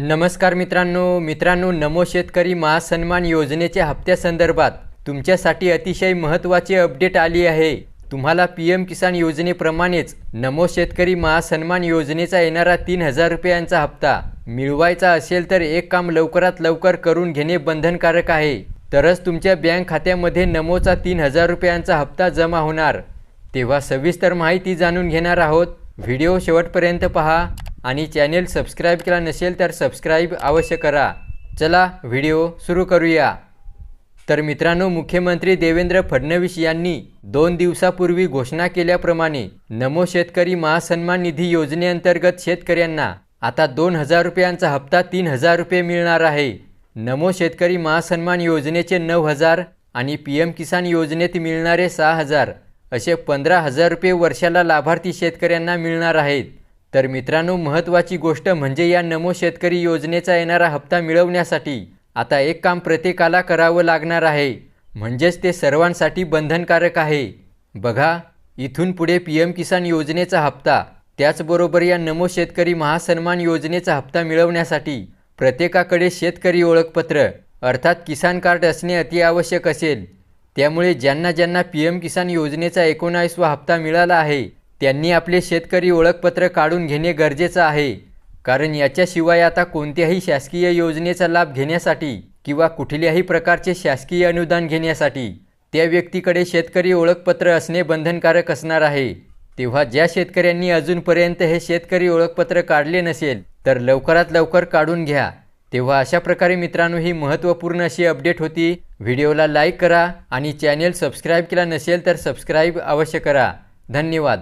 नमस्कार मित्रांनो मित्रांनो नमो शेतकरी महासन्मान योजनेच्या हप्त्यासंदर्भात तुमच्यासाठी अतिशय महत्त्वाची अपडेट आली आहे. तुम्हाला पी एम किसान योजनेप्रमाणेच नमो शेतकरी महासन्मान योजनेचा येणारा तीन हजार रुपयांचा हप्ता मिळवायचा असेल तर एक काम लवकरात लवकर करून घेणे बंधनकारक आहे. तरच तुमच्या बँक खात्यामध्ये नमोचा तीन हजार रुपयांचा हप्ता जमा होणार. तेव्हा सविस्तर माहिती जाणून घेणार आहोत. व्हिडिओ शेवटपर्यंत पहा. आणि चॅनेल सबस्क्राईब केला नसेल तर सबस्क्राईब अवश्य करा. चला व्हिडिओ सुरू करूया. तर मित्रांनो मुख्यमंत्री देवेंद्र फडणवीस यांनी दोन दिवसापूर्वी घोषणा केल्याप्रमाणे नमो शेतकरी महासन्मान निधी योजनेअंतर्गत शेतकऱ्यांना आता दोन हजार रुपयांचा हप्ता तीन हजार रुपये मिळणार आहे. नमो शेतकरी महासन्मान योजनेचे नऊ हजार आणि पी एम किसान योजनेत मिळणारे सहा हजार असे पंधरा हजार रुपये वर्षाला लाभार्थी शेतकऱ्यांना मिळणार आहेत. तर मित्रांनो महत्त्वाची गोष्ट म्हणजे या नमो शेतकरी योजनेचा येणारा हप्ता मिळवण्यासाठी आता एक काम प्रत्येकाला करावं लागणार आहे. म्हणजेच ते सर्वांसाठी बंधनकारक आहे. बघा इथून पुढे पी एम किसान योजनेचा हप्ता त्याचबरोबर या नमो शेतकरी महासन्मान योजनेचा हप्ता मिळवण्यासाठी प्रत्येकाकडे शेतकरी ओळखपत्र अर्थात किसान कार्ड असणे अतिआवश्यक असेल. त्यामुळे ज्यांना ज्यांना पी एम किसान योजनेचा एकोणावीसवा हप्ता मिळाला आहे त्यांनी आपले शेतकरी ओळखपत्र काढून घेणे गरजेचं आहे. कारण याच्याशिवाय आता कोणत्याही शासकीय योजनेचा लाभ घेण्यासाठी किंवा कुठल्याही प्रकारचे शासकीय अनुदान घेण्यासाठी त्या व्यक्तीकडे शेतकरी ओळखपत्र असणे बंधनकारक असणार आहे. तेव्हा ज्या शेतकऱ्यांनी अजूनपर्यंत हे शेतकरी ओळखपत्र काढले नसेल तर लवकरात लवकर काढून घ्या. तेव्हा अशा प्रकारे मित्रांनो ही महत्त्वपूर्ण अशी अपडेट होती. व्हिडिओला लाईक करा आणि चॅनेल सबस्क्राईब केला नसेल तर सबस्क्राईब अवश्य करा. धन्यवाद.